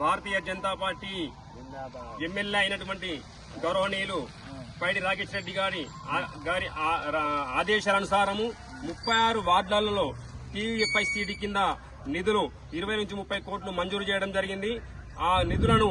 Bharatiya Janata party MLA అయినటువంటి గౌరవనీయులు పైడి రాకేష్ రెడ్డి గారి గారి ఆదేశాలనుసారము రా- ముప్పై ఆరు వార్డులలో టీవీఎఫ్ఐసిడి కింద నిధులు ఇరవై నుంచి ముప్పై కోట్లు మంజూరు చేయడం జరిగింది. ఆ నిధులను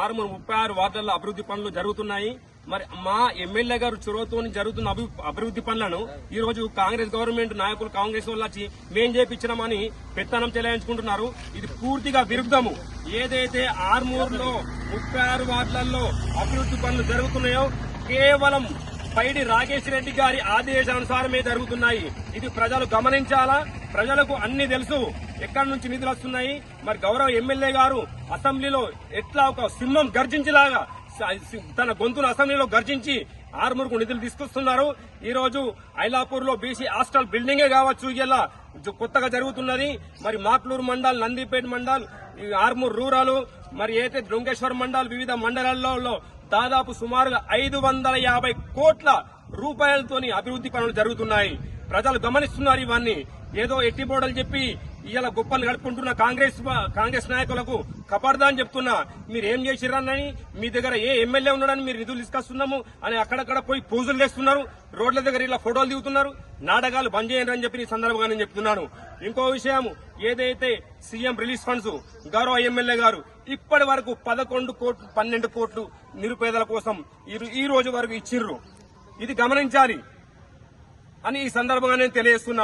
ఆరు ముప్పై ఆరు వార్డులలో అభివృద్ధి పనులు జరుగుతున్నాయి. మరి మా ఎమ్మెల్యే గారు చొరవతో జరుగుతున్న అభివృద్ధి పనులను ఈ రోజు కాంగ్రెస్ గవర్నమెంట్ నాయకులు కాంగ్రెస్ వాళ్ళు వచ్చి మేం చేపించినామని పెత్తనం చెలాయించుకుంటున్నారు. ఇది పూర్తిగా విరుద్ధము. ఏదైతే ఆర్మూర్లో ముప్పై ఆరు వార్డులలో అభివృద్ధి పనులు జరుగుతున్నాయో కేవలం పైడి రాకేష్ రెడ్డి గారి ఆదేశానుసారమే జరుగుతున్నాయి. ఇది ప్రజలు గమనించాలా? ప్రజలకు అన్ని తెలుసు. ఎక్కడి నుంచి నిధులు వస్తున్నాయి? మరి గౌరవ ఎమ్మెల్యే గారు అసెంబ్లీలో ఎట్లా ఒక సింహం గర్జించేలాగా తన గొంతును అసెంబ్లీలో గర్జించి ఆరుమూరుకు నిధులు తీసుకొస్తున్నారు. ఈ రోజు ఐలాపూర్లో బీసీ హాస్టల్ బిల్డింగే కావచ్చు ఇలా కొత్తగా జరుగుతున్నది. మరి మాక్లూరు మండల్ నందిపేట మండల్ ఈ ఆర్మూర్ రూరల్ మరి అయితే దృంగేశ్వర్ మండల్ వివిధ మండలాల్లో దాదాపు సుమారుగా ఐదు వందల యాభై కోట్ల రూపాయలతోని అభివృద్ధి పనులు జరుగుతున్నాయి. ప్రజలు గమనిస్తున్నారు ఇవన్నీ. ఏదో ఎట్టిబోడలు చెప్పి ఇవాళ గొప్పలు గడుపుకుంటున్న కాంగ్రెస్ కాంగ్రెస్ నాయకులకు కపర్దా అని చెప్తున్నా. మీరు ఏం చేసిరని మీ దగ్గర ఏ ఎమ్మెల్యే ఉన్నాడని మీరు నిధులు తీసుకొస్తున్నాము అని అక్కడక్కడ పోయి పూజలు చేస్తున్నారు. రోడ్ల దగ్గర ఇలా ఫోటోలు దిగుతున్నారు. నాటకాలు బంద్ చేయండి అని చెప్పి ఈ సందర్భంగా నేను చెప్తున్నాను. ఇంకో విషయం ఏదైతే సీఎం రిలీఫ్ ఫండ్స్ గౌరవ ఎమ్మెల్యే గారు ఇప్పటి వరకు పదకొండు కోట్లు పన్నెండు కోట్లు నిరుపేదల కోసం ఈ- ఈ రోజు వరకు ఇచ్చిర్రు. ఇది గమనించాలి అని ఈ సందర్భంగా నేను తెలియజేస్తున్నాను